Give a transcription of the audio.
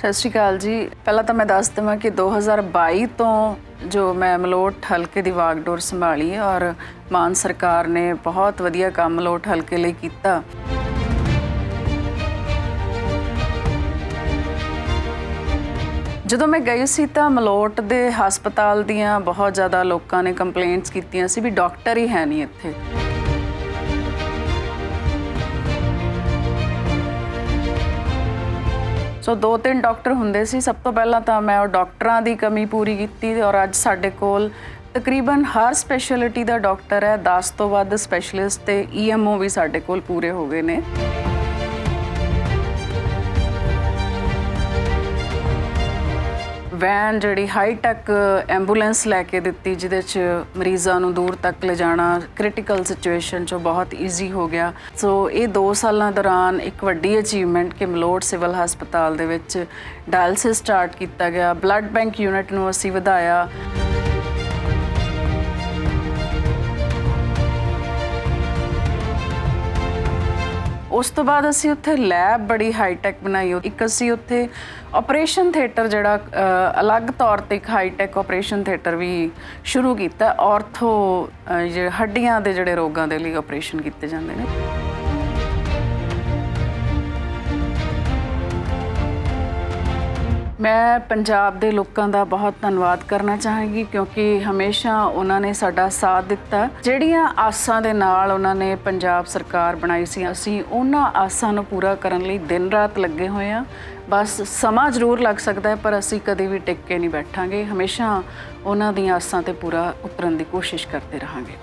ਸਤਿ ਸ਼੍ਰੀ ਅਕਾਲ ਜੀ। ਪਹਿਲਾਂ ਤਾਂ ਮੈਂ ਦੱਸ ਦੇਵਾਂ ਕਿ 2022 ਤੋਂ ਜੋ ਮੈਂ ਮਲੋਟ ਹਲਕੇ ਦੀ ਵਾਗਡੋਰ ਸੰਭਾਲੀ ਔਰ ਮਾਨ ਸਰਕਾਰ ਨੇ ਬਹੁਤ ਵਧੀਆ ਕੰਮ ਮਲੋਟ ਹਲਕੇ ਲਈ ਕੀਤਾ। ਜਦੋਂ ਮੈਂ ਗਈ ਸੀ ਤਾਂ ਮਲੋਟ ਦੇ ਹਸਪਤਾਲ ਦੀਆਂ ਬਹੁਤ ਜ਼ਿਆਦਾ ਲੋਕਾਂ ਨੇ ਕੰਪਲੇਂਟਸ ਕੀਤੀਆਂ ਸੀ ਵੀ ਡਾਕਟਰ ਹੀ ਹੈ ਨਹੀਂ ਇੱਥੇ। ਸੋ ਦੋ ਤਿੰਨ ਡਾਕਟਰ ਹੁੰਦੇ ਸੀ। ਸਭ ਤੋਂ ਪਹਿਲਾਂ ਤਾਂ ਮੈਂ ਉਹ ਡਾਕਟਰਾਂ ਦੀ ਕਮੀ ਪੂਰੀ ਕੀਤੀ ਔਰ ਅੱਜ ਸਾਡੇ ਕੋਲ ਤਕਰੀਬਨ ਹਰ ਸਪੈਸ਼ਲਿਟੀ ਦਾ ਡਾਕਟਰ ਹੈ। 10 ਤੋਂ ਵੱਧ ਸਪੈਸ਼ਲਿਸਟ ਤੇ ਈਐਮਓ ਵੀ ਸਾਡੇ ਕੋਲ ਪੂਰੇ ਹੋ ਗਏ ਨੇ। ਵੈਨ ਜਿਹੜੀ ਹਾਈ ਟੈਕ ਐਂਬੂਲੈਂਸ ਲੈ ਕੇ ਦਿੱਤੀ, ਜਿਹਦੇ ਚ ਮਰੀਜ਼ਾਂ ਨੂੰ ਦੂਰ ਤੱਕ ਲਿਜਾਣਾ ਕ੍ਰਿਟੀਕਲ ਸਿਚੁਏਸ਼ਨ ਚੋਂ ਬਹੁਤ ਈਜ਼ੀ ਹੋ ਗਿਆ। ਸੋ ਇਹ 2 ਸਾਲਾਂ ਦੌਰਾਨ ਇੱਕ ਵੱਡੀ ਅਚੀਵਮੈਂਟ ਕਿ ਮਲੋਟ ਸਿਵਲ ਹਸਪਤਾਲ ਦੇ ਵਿੱਚ ਡਾਇਲਸਿਸ ਸਟਾਰਟ ਕੀਤਾ ਗਿਆ। ਬਲੱਡ ਬੈਂਕ ਯੂਨਿਟ ਨੂੰ ਅਸੀਂ ਵਧਾਇਆ। ਉਸ ਤੋਂ ਬਾਅਦ ਅਸੀਂ ਉੱਥੇ ਲੈਬ ਬੜੀ ਹਾਈ ਟੈਕ ਬਣਾਈ ਇੱਕ ਅਸੀਂ ਉੱਥੇ ਆਪਰੇਸ਼ਨ ਥੀਏਟਰ ਜਿਹੜਾ ਅਲੱਗ ਤੌਰ ਤੇ ਇੱਕ ਹਾਈ ਟੈਕ ਆਪਰੇਸ਼ਨ ਥੀਏਟਰ ਵੀ ਸ਼ੁਰੂ ਕੀਤਾ। ਆਰਥੋ ਅ, ਜਿਹੜੇ ਹੱਡੀਆਂ ਦੇ ਜਿਹੜੇ ਰੋਗਾਂ ਦੇ ਲਈ ਆਪਰੇਸ਼ਨ ਕੀਤੇ ਜਾਂਦੇ ਨੇ। ਮੈਂ ਪੰਜਾਬ ਦੇ ਲੋਕਾਂ ਦਾ ਬਹੁਤ ਧੰਨਵਾਦ ਕਰਨਾ ਚਾਹਾਂਗੀ ਕਿਉਂਕਿ ਹਮੇਸ਼ਾ ਉਹਨਾਂ ਨੇ ਸਾਡਾ ਸਾਥ ਦਿੱਤਾ। ਜਿਹੜੀਆਂ ਆਸਾਂ ਦੇ ਨਾਲ ਉਹਨਾਂ ਨੇ ਪੰਜਾਬ ਸਰਕਾਰ ਬਣਾਈ ਸੀ, ਅਸੀਂ ਉਹਨਾਂ ਆਸਾਂ ਨੂੰ ਪੂਰਾ ਕਰਨ ਲਈ ਦਿਨ ਰਾਤ ਲੱਗੇ ਹੋਏ ਆ ਬਸ ਸਮਾਂ ਜ਼ਰੂਰ ਲੱਗ ਸਕਦਾ ਹੈ, ਪਰ ਅਸੀਂ ਕਦੇ ਵੀ ਟਿਕ ਕੇ ਨਹੀਂ ਬੈਠਾਂਗੇ। ਹਮੇਸ਼ਾ ਉਹਨਾਂ ਦੀਆਂ ਆਸਾਂ ਤੇ ਪੂਰਾ ਉਤਰਨ ਦੀ ਕੋਸ਼ਿਸ਼ ਕਰਦੇ ਰਹਾਂਗੇ।